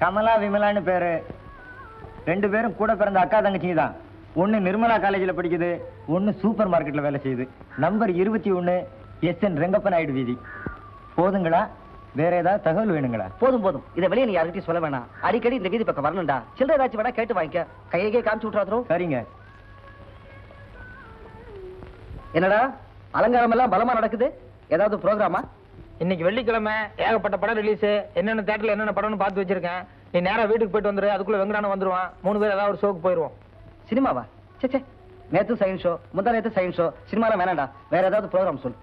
கமலா விமலான்னு பேரு. ரெண்டு பேரும் கூட பிறந்த அக்கா தங்கச்சிங்க தான். ஒன்னு நிர்மலா காலேஜில் படிக்குது ஒன்னு சூப்பர் மார்க்கெட்ல வேலை செய்யுது. நம்பர் இருபத்தி ஒன்னு எஸ் என் ரெங்கப்ப நாயுடு வீதி. போதுங்களா? வேற ஏதாவது தகவல் வேணுங்களா? போதும் போதும். இதை வெளியே நீ யார்கிட்டயும் சொல்ல வேணாம். அடிக்கடி இந்த வீதி பக்கம் வரணும்டா. சில்லறை ஏதாச்சும் வேணா கேட்டு வாங்கிக்க. கையகே காமிச்சு விட்டுறாதரும் சரிங்க. என்னடா? அலங்காரம் எல்லாம் பலமா நடக்குது? ஏதாவது ப்ரோக்ராமா? இன்னைக்கு வெள்ளிக்கிழமை ஏகப்பட்ட படம் ரிலீஸ் என்னென்ன தேட்டர்ல என்னென்ன படம்னு பார்த்து வச்சிருக்கேன். நீ நேரா வீட்டுக்கு போயிட்டு வந்துரு அதுக்குள்ள வெங்கடான வந்துருவான். மூணு பேர் ஏதாவது ஒரு ஷோக்கு போயிருவோம். சினிமாவா? சே சே நேத்து சயின்ஸ் ஷோ முந்தா நேத்து சயின்ஸ் ஷோ சினிமாலாம் வேணாம்டா. வேற ஏதாவது ப்ரோக்ராம் சொல்லு.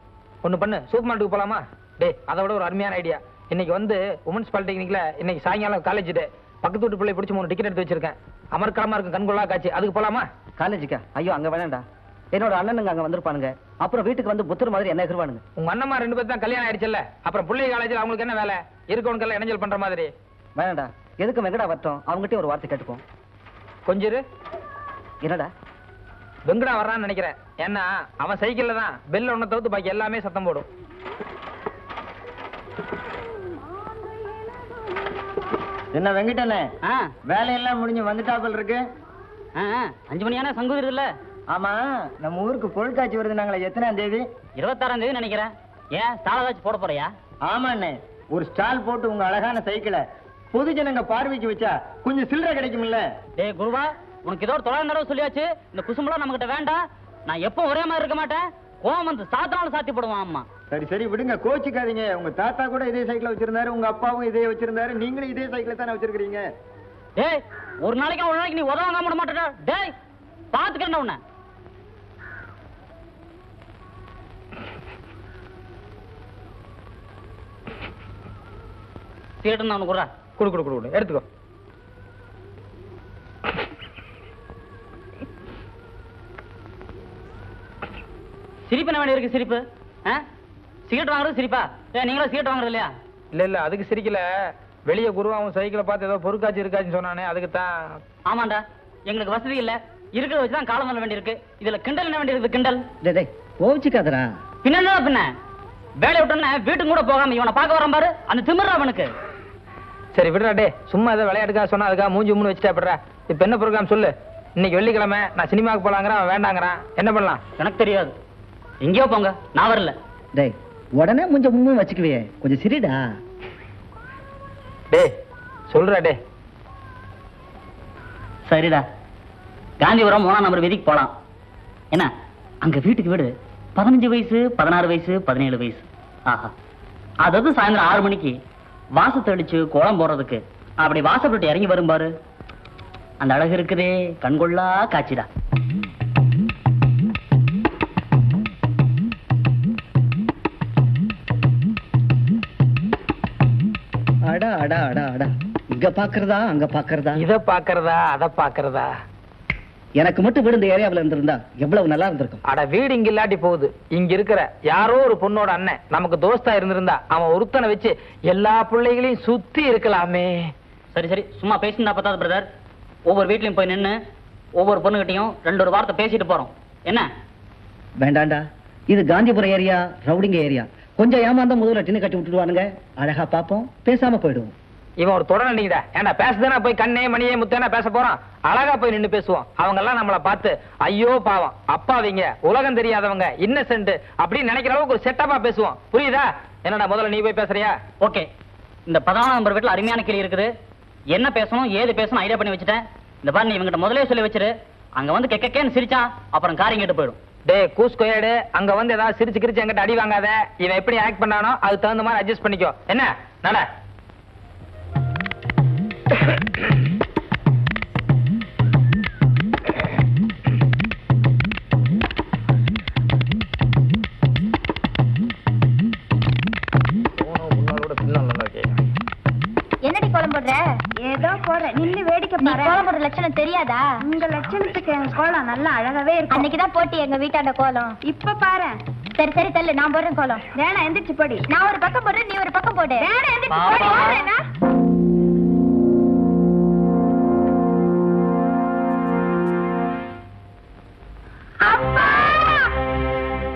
ஒண்ணு பண்ணு. சூப்பர் மார்க்கெட்டுக்கு போலாமா? டேய் அதை விட ஒரு அருமையான ஐடியா இன்னைக்கு வந்து உமன்ஸ் பாலிடெக்னிக்ல இன்னைக்கு சாயங்காலம் காலேஜ் டே பக்கத்து வீட்டு பிள்ளை பிடிச்சி மூணு டிக்கெட் எடுத்து வச்சிருக்கேன். அமர்க்கலமா இருக்கும் கண்கொள்ளா காட்சி. அதுக்கு போலாமா? காலேஜுக்கா ஐயோ அங்க வேணாம்டா. என்னோட அண்ணனுங்க அங்க வந்திருப்பானுங்க. அப்புறம் வீட்டுக்கு வந்து புத்தர் மாதிரி என்ன எதிர்வானுங்க உங்க அண்ணம்மா ரெண்டு பேர் தான் கல்யாணம் ஆயிடுச்சுல்ல? அப்புறம் பிள்ளை காலேஜ்ல அவங்களுக்கு என்ன வேலை? இருக்கவனுக்கெல்லாம் இணைஞ்சல் பண்ற மாதிரி. வேணாம்டா எதுக்கு வெங்கடா வரட்டும்? அவங்ககிட்ட ஒரு வார்த்தை கேட்டுப்போம் கொஞ்சம் இரு. என்னடா? வெங்கடா வர்றான்னு நினைக்கிறேன். ஏன்னா அவன் சைக்கிள்ல தான் பெல் ஒன்ன தவிர்த்து பாக்கி எல்லாமே சத்தம் போடும். என்ன வெங்கடனே? ஆ. வேலையெல்லாம் முடிஞ்சு வந்துட்டாப்பல் இருக்கு? ஆ ஆ, அஞ்சு மணியான சங்குதிர் இல்ல ஆமா நம்ம ஊருக்கு பொருட்காட்சி வருது நாங்களே. எத்தனாம் தேதி? இருபத்தாறாம் தேதி நினைக்கிறேன். ஏன்? ஸ்டால் ஏதாச்சும் போட போறியா? ஆமாண்ணே. ஒரு ஸ்டால் போட்டு உங்க அழகான சைக்கிளை பொது ஜனங்க பார்வைக்கு வச்சா கொஞ்சம் சில்லறை கிடைக்கும்ல. டேய் குருவா உனக்கு ஏதோ ஒரு தொழில் நடவு சொல்லியாச்சு. இந்த குசும்பலாம் நம்மகிட்ட வேண்டாம். நான் எப்போ ஒரே மாதிரி இருக்க மாட்டேன். கோவம் வந்து சாத்தினாலும் சாத்தி போடுவான் அம்மா. சரி சரி விடுங்க. கோச்சிக்காதீங்க. உங்க தாத்தா கூட இதே சைக்கிளை வச்சிருந்தாரு உங்க அப்பாவும் இதே வச்சிருந்தாரு. நீங்களும் இதே சைக்கிளை தானே வச்சிருக்கீங்க டேய் ஒரு நாளைக்கு ஒரு நாளைக்கு நீ உதவாங்க விட மாட்டேடா. டேய் பாத்துக்கிறேன் உன்னை. நான் உனக்கு விட்றேன் குடு குடு குடு குடு. எடுத்துக்கோ. சிரிப்பு என்ன இருக்கு சிரிப்பு? சிகரெட் வாங்குறது சிரிப்பா? ஏ நீங்களும் சிகரெட் வாங்குறது இல்லையா? இல்ல இல்ல அதுக்கு சிரிக்கல. வெளிய குருவாவும் சைக்கிளை பார்த்து ஏதோ பொறுக்காச்சு இருக்காச்சுன்னு சொன்னானே அதுக்கு தான் ஆமாண்டா. எங்களுக்கு வசதி இல்ல. இருக்கிறத வச்சு தான் காலம் பண்ண வேண்டியிருக்கு. இதுல கிண்டல் என்ன வேண்டியிருக்கு கிண்டல்? டேய் டேய் கோவிச்சுக்காதடா. பின்ன என்ன பின்ன? வேலையை விட்டோன்னே வீட்டுக்கு கூட போகாம இவனை பார்க்க வரான் பாரு. அந்த திமிரா அவனுக்கு. சரி விடுறா டே சும்மா ஏதோ விளையாட்டுக்கா சொன்னா அதுக்கா மூஞ்சி மூணு வச்சுட்டா விடுறா இப்ப என்ன ப்ரோக்ராம் சொல்லு? இன்னைக்கு வெள்ளிக்கிழமை நான் சினிமாவுக்கு போலாங்கிறான் அவன் வேண்டாங்கிறான். என்ன பண்ணலாம்? எனக்கு தெரியாது. எங்கேயோ போங்க நான் வரல. டேய் உடனே கொஞ்சம் முன்னும் வச்சுக்குவே கொஞ்சம் சிரிடா. டே சொல்றா டே சரிடா. காந்திபுரம் மூணாம் நம்பர் வீதிக்கு போலாம். என்ன? அங்க வீட்டுக்கு வீடு. பதினஞ்சு வயசு பதினாறு வயசு பதினேழு வயசு. ஆஹா. அதாவது சாயந்தரம் ஆறு மணிக்கு வாசத்தை அடிச்சு கோலம் போடுறதுக்கு. அப்படி வாசப்பட்டு இறங்கி வரும் பாரு. அந்த அழகு இருக்குதே. கண்கொள்ளா காட்சிடா அடா அடா அடா அடா. இங்க பாக்குறதா? அங்க பாக்குறதா? இத பாக்குறதா? அத பாக்குறதா? எனக்கு மட்டும் வீடு இந்த ஏரியாவுல இருந்திருந்தா எவ்வளவு நல்லா இருந்திருக்கும். அட வீடு இங்க இல்லாட்டி போகுது. இங்க இருக்கிற யாரோ ஒரு பொண்ணோட அண்ணன் நமக்கு தோஸ்தா இருந்திருந்தா அவன் ஒருத்தனை வச்சு எல்லா பிள்ளைகளையும் சுத்தி இருக்கலாமே. சரி சரி. சும்மா பேசியிருந்தா பத்தாது பிரதர் ஒவ்வொரு வீட்லயும் போய் நின்னு ஒவ்வொரு பொண்ணுகிட்டயும் ரெண்டு ஒரு வார்த்தை பேசிட்டு போறோம். என்ன? வேண்டாண்டா. இது காந்திபுரம் ஏரியா ரவுடிங்க ஏரியா கொஞ்சம் ஏமாந்தா முதல்ல டின்னு கட்டி விட்டுடுவானுங்க. அழகா பாப்போம் பேசாம போயிடுவோம். இவன் ஒரு தொடர் நீங்கடா ஏன்டா பேசுதானா போய் கண்ணே மணியே முத்தேனா பேச போறான். அழகா போய் நின்னு பேசுவோம். அவங்க எல்லாம் நம்மள பார்த்து ஐயோ பாவம். அப்பாவிங்க உலகம் தெரியாதவங்க இன்னசென்ட் அப்படின்னு நினைக்கிற அளவுக்கு ஒரு செட்டப்பா பேசுவோம். புரியுதா? என்னடா முதல்ல நீ போய் பேசுறியா? ஓகே. இந்த பதினாலாம் நம்பர் வீட்டுல அருமையான கிளி இருக்குது. என்ன பேசணும் ஏது பேசணும் ஐடியா பண்ணி வச்சுட்டேன். இந்த பாரு நீ இவங்கிட்ட முதலே சொல்லி வச்சிரு. அங்க வந்து கெக்கேன்னு சிரிச்சான் அப்புறம் காரியம் கேட்டு போயிடும். டேய் கூஸ் கொயடு அங்க வந்து ஏதாவது சிரிச்சு கிரிச்சு என்கிட்ட அடி வாங்காத. இவன் எப்படி ஆக்ட் பண்ணானோ அதுக்கு தகுந்த மாதிரி அட்ஜஸ்ட் பண்ணிக்கோ. என்ன? நட. என்னடி கோலம் போடுற? ஏதோ போடுறேன் நின்னு வேடிக்கை பாரு. கோலம் போடுற லட்சணம் தெரியாதா? உங்க லட்சணத்துக்கு கோலம் நல்லா அழகாவே இருக்கும். அன்னைக்குதான் போட்டி எங்க வீட்டாண்ட கோலம். இப்ப பாரு. சரி சரி தள்ளு. நான் போடுறேன் கோலம். வேணாம் எந்திரிச்சு போடி. நான் ஒரு பக்கம் போடுறேன் நீ ஒரு பக்கம் போடு. வேணாம் எந்திரிச்சு. போடி.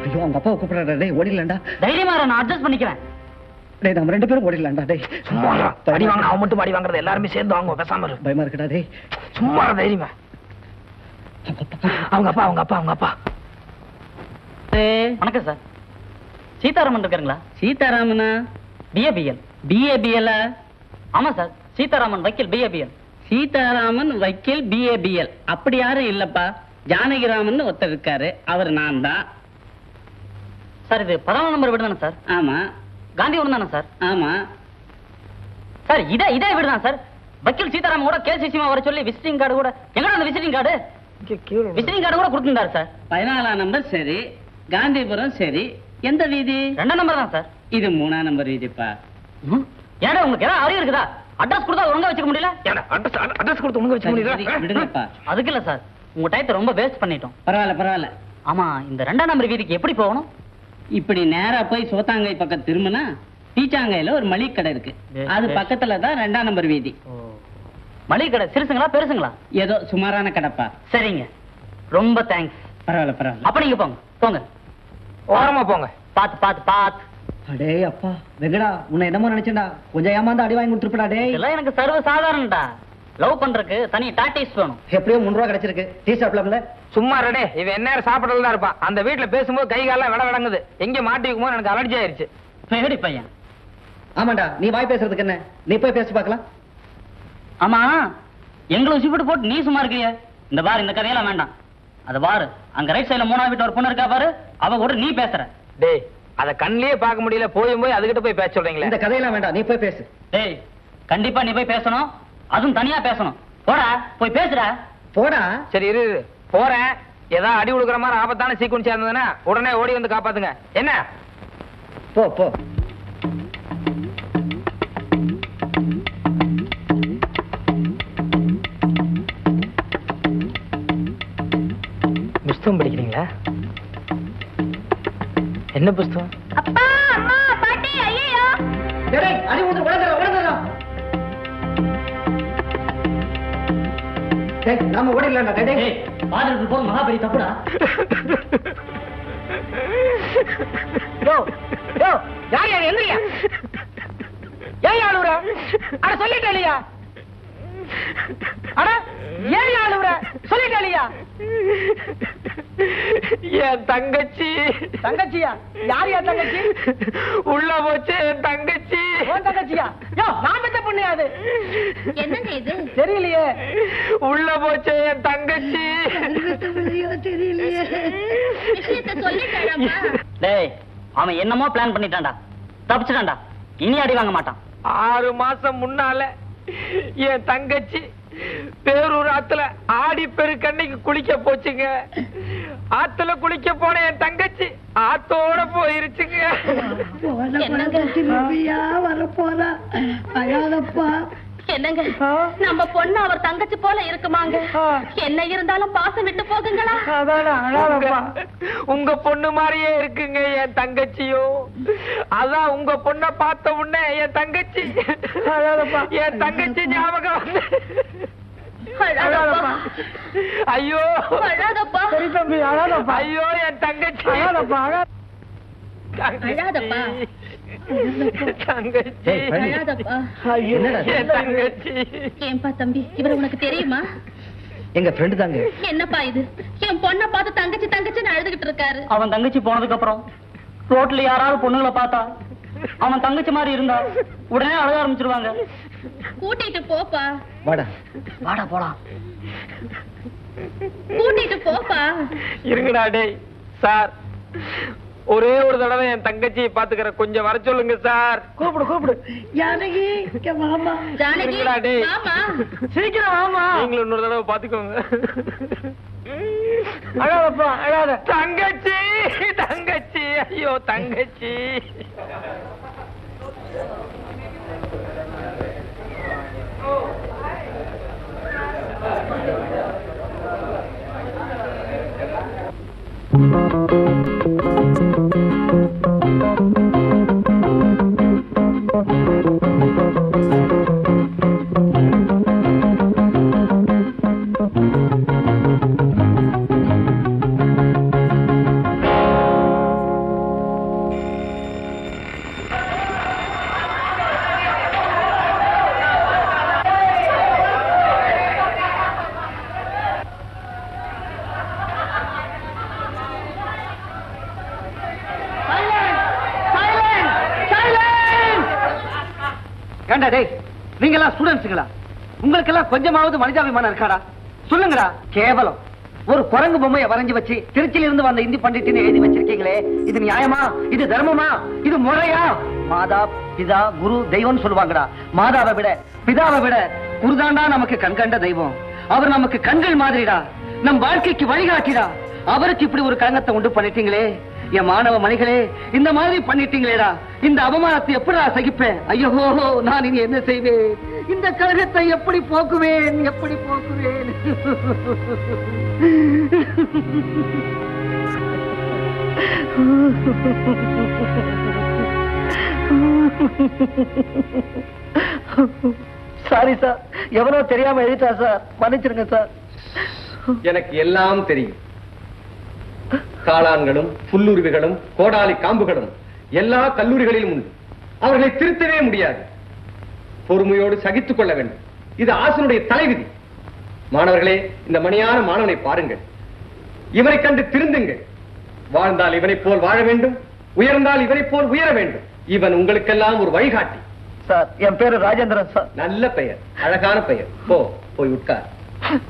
ஐயோ அவங்க அப்பாவை கூப்பிடுறா டேய் ஓடிலண்டா தைரியமா நான் அட்ஜஸ்ட் பண்ணிக்கிறேன். டேய் நம்ம ரெண்டு பேரும் ஓடிடலாம்டா. டேய் சும்மா. அடி வாங்க அவன் மட்டும் அடி வாங்குறது எல்லாருமே சேர்ந்து வாங்குவோம் பேசாம இரு. பயமா இருக்குடா டேய். சும்மா தைரியமா. அவங்க அப்பா அவங்க அப்பா அவங்க அப்பா. வணக்கம் சார். சீதாராமன் இருக்காருங்களா? சீதாராமனா? பிஏபிஎல் பிஏபிஎல் ஆமா சார் சீதாராமன் வக்கீல் பிஏபிஎல் சீதாராமன் வக்கீல் பிஏபிஎல் அப்படி யாரும் இல்லப்பா. ஜானகிராமன் ஒருத்தர் இருக்காரு. அவர் நான் தான் சார் இது பதினாலாம் நம்பர் வீடு தானே சார்? ஆமா. காந்திபுரம் தானே சார்? ஆமா. சார் இதே இதே வீடு தான் சார். வக்கீல் சீதாராமன் கூட கேஸ் விஷயமா வர சொல்லி விசிட்டிங் கார்டு கூட எங்கடா அந்த விசிட்டிங் கார்டு? விசிட்டிங் கார்டு கூட கொடுத்துருந்தாரு சார். பதினாலாம் நம்பர் சரி. காந்திபுரம் சரி. எந்த வீதி? ரெண்டாம் நம்பர் தான் சார். இது மூணாம் நம்பர் வீதிப்பா. ம். ஏன்டா உங்களுக்கு ஏதாவது அறிவு இருக்குதா? அட்ரஸ் கொடுத்தா ஒழுங்கா வச்சுக்க முடியல? அட்ரஸ் அட்ரஸ் கொடுத்து உங்க வச்சுக்க விடுங்கப்பா. அதுக்கு இல்ல சார். உங்க டயத்தை ரொம்ப வேஸ்ட் பண்ணிட்டோம். பரவாயில்ல பரவாயில்ல. ஆமா இந்த ரெண்டாம் நம்பர் வீதிக்கு எப்படி போகணும்? இப்படி நேரா போய் சோத்தாங்கை பக்கம் திரும்பினா டீச்சாங்கையில ஒரு மளிகை கடை இருக்கு அது. பக்கத்துல தான் ரெண்டாம் நம்பர் வீதி. மளிகை கடை சிறுசுங்களா பெருசுங்களா? ஏதோ சுமாரான கடைப்பா. சரிங்க. ரொம்ப தேங்க்ஸ் பரவாயில்ல பரவாயில்ல. அப்ப நீங்க போங்க. போங்க. ஓரமா போங்க. பாத்து பாத்து பாத்து. அடே அப்பா. வெங்கடா உன்னை என்னமோ நினைச்சேன்டா. கொஞ்சம் ஏமாந்து அடி வாங்கி கொடுத்துருப்படா டேய். இதெல்லாம் எனக்கு சர்வ சாதாரணடா லவ் பண்றதுக்கு தனி டாக்டிஸ் வேணும். எப்படியோ முந்நூறு ரூபா கிடைச்சிருக்கு. டீ சாப்பிடலாம்ல? சும்மா ரெடே இவன் என்ன சாப்பிடல தான் இருப்பான். அந்த வீட்டுல பேசும்போது கை காலம் விட விடங்குது. எங்க மாட்டி வைக்குமோ எனக்கு அலர்ஜி ஆயிருச்சு. பேடி பையன்? ஆமாண்டா நீ வாய் பேசுறதுக்கு என்ன? நீ போய் பேசி பார்க்கலாம். ஆமா எங்களை உசிப்பிட்டு போட்டு நீ சும்மா இருக்கிய. இந்த பாரு இந்த கதையெல்லாம் வேண்டாம். அது பாரு அங்க ரைட் சைடுல மூணாவது வீட்டு ஒரு பொண்ணு இருக்கா பாரு அவ கூட நீ பேசுற. டேய் அத கண்ணிலேயே பார்க்க முடியல போயும் போய் அதுகிட்ட போய் பேச சொல்றீங்களே. இந்த கதையெல்லாம் வேண்டாம் நீ போய் பேசு. டேய் கண்டிப்பா நீ போய் பேசணும். அதுவும் தனியா பேசணும். போடா போய் பேசுடா. போடா. சரி இரு இரு. போறேன். ஏதாவது அடி கொடுக்குற மாதிரி ஆபத்தான சீக்குவன்ஸ் இருந்ததுன்னா உடனே ஓடி வந்து காப்பாத்துங்க. என்ன? போ போ. புஸ்தகம் படிக்கிறீங்களா? என்ன புஸ்தகம்? அப்பா அம்மா பாட்டி ஐயோ டேய், அடி ஊந்து உடனே உடனே டேய் நாம ஓடிடலாம்டா டேய், டேய் டேய் பாதிரத்துக்கு போற மகாபலி தப்புடா யார் யார் எந்திரியா? ஏன் ஆளுற அட சொல்லிட்டே இல்லையா? அட ஏன் ஆளுற சொல்லிட்டே இல்லையா? என் தங்கச்சி. தங்கச்சியா? யார் என் தங்கச்சி? உள்ள போச்சு என் தங்கச்சி. தங்கச்சியா? யோ நான் பெற்ற பொண்ணு அது என்னங்க இது? தெரியலையே. உள்ள போச்சு என் தங்கச்சி. சொல்லிட்டாராமா டேய் அவன் என்னமோ பிளான் பண்ணிட்டான்டா. தப்பிச்சிட்டான்டா. இனி அடி வாங்க மாட்டான். ஆறு மாசம் முன்னால என் தங்கச்சி பேரூர் ஆத்துல ஆடி பெருக்கன்னைக்கு குளிக்க போச்சுங்க. ஆத்துல குளிக்க போன என் தங்கச்சி ஆத்தோட போயிருச்சுங்க. என்னங்க? என்னங்க? நம்ம பொண்ணு அவர் தங்கச்சி போல இருக்குமாங்க? என்ன இருந்தாலும் பாசம் விட்டு போகுங்களா? உங்க- உங்க பொண்ணு மாதிரியே இருக்குங்க என் தங்கச்சியும் அதான் உங்க பொண்ண பார்த்த உடனே என் தங்கச்சி. என் தங்கச்சி ஞாபகம் ஐயோ. அழாதப்பா ஐயோ என் தங்கச்சி. அழாதப்பா. தங்கச்சி. ஏன்பா தம்பி இவரை உனக்கு தெரியுமா? எங்க ஃப்ரெண்டு தாங்க. என்னப்பா இது? என் பொண்ணை பார்த்து தங்கச்சி தங்கச்சின்னு அழுதுகிட்டு இருக்காரு. அவன் தங்கச்சி போனதுக்கு அப்புறம் ரோட்ல யாராவது பொண்ணுங்களை பார்த்தா அவன் தங்கச்சி மாதிரி இருந்தா உடனே அழுக ஆரம்பிச்சிருவாங்க. கூட்டிட்டு போப்பா. வாடா. வாடா போலாம். கூட்டிட்டு போப்பா. இருங்கடா டேய். சார். ஒரே ஒரு தடவை என் தங்கச்சியை பாத்துக்கிற கொஞ்சம் வர சொல்லுங்க சார். கூப்பிடு கூப்பிடு. ஜானகி மாமா ஜானகி மாமா சீக்கிரம் மாமா நீங்களும் இன்னொரு தடவை பாத்துக்கோங்க அழாதப்பா அழாத. தங்கச்சி தங்கச்சி ஐயோ தங்கச்சி. Thank you. ஏண்டா டேய். நீங்க எல்லாம் ஸ்டூடெண்ட்ஸுங்களா உங்களுக்கு எல்லாம் கொஞ்சமாவது மனிதாபிமானம் இருக்காடா? சொல்லுங்கடா. கேவலம். ஒரு குரங்கு பொம்மையை வரைஞ்சு வச்சு திருச்சியில இருந்து வந்த இந்தி பண்டிட்னு எழுதி வச்சிருக்கீங்களே. இது நியாயமா? இது தர்மமா? இது முறையா? மாதா பிதா குரு தெய்வம்னு சொல்லுவாங்கடா. மாதாவை விட பிதாவை விட குருதாண்டா நமக்கு கண்கண்ட தெய்வம். அவர் நமக்கு கண்கள் மாதிரிடா. நம் வாழ்க்கைக்கு வழிகாட்டிடா. அவருக்கு இப்படி ஒரு கலங்கத்தை உண்டு பண்ணிட்டீங்களே. என் மாணவ மணிகளே இந்த மாதிரி பண்ணிட்டீங்களேடா. இந்த அவமானத்தை எப்படி நான் சகிப்பேன்? ஐயோ நான் இனி என்ன செய்வேன்? இந்த கழகத்தை எப்படி போக்குவேன்? எப்படி போக்குவேன்? சாரி சார் எவனோ தெரியாம எழுதிட்டா சார் மன்னிச்சிருங்க சார் எனக்கு எல்லாம் தெரியும். காளான்களும் புல்லுருவிகளும் கோடாலி காம்புகளும் எல்லா கல்லூரிகளிலும் உண்டு. அவர்களை திருத்தவே முடியாது. பொறுமையோடு சகித்துக் கொள்ள வேண்டும். இது ஆசனுடைய தலைவிதி. மாணவர்களே இந்த மணியான மாணவனை பாருங்கள். இவனை கண்டு திருந்துங்கள். வாழ்ந்தால் இவனைப் போல் வாழ வேண்டும். உயர்ந்தால் இவனைப் போல் உயர வேண்டும். இவன் உங்களுக்கெல்லாம் ஒரு வழிகாட்டி. சார் என் பேரு ராஜேந்திரன் சார். நல்ல பெயர் அழகான பெயர். போ போய் உட்கார்.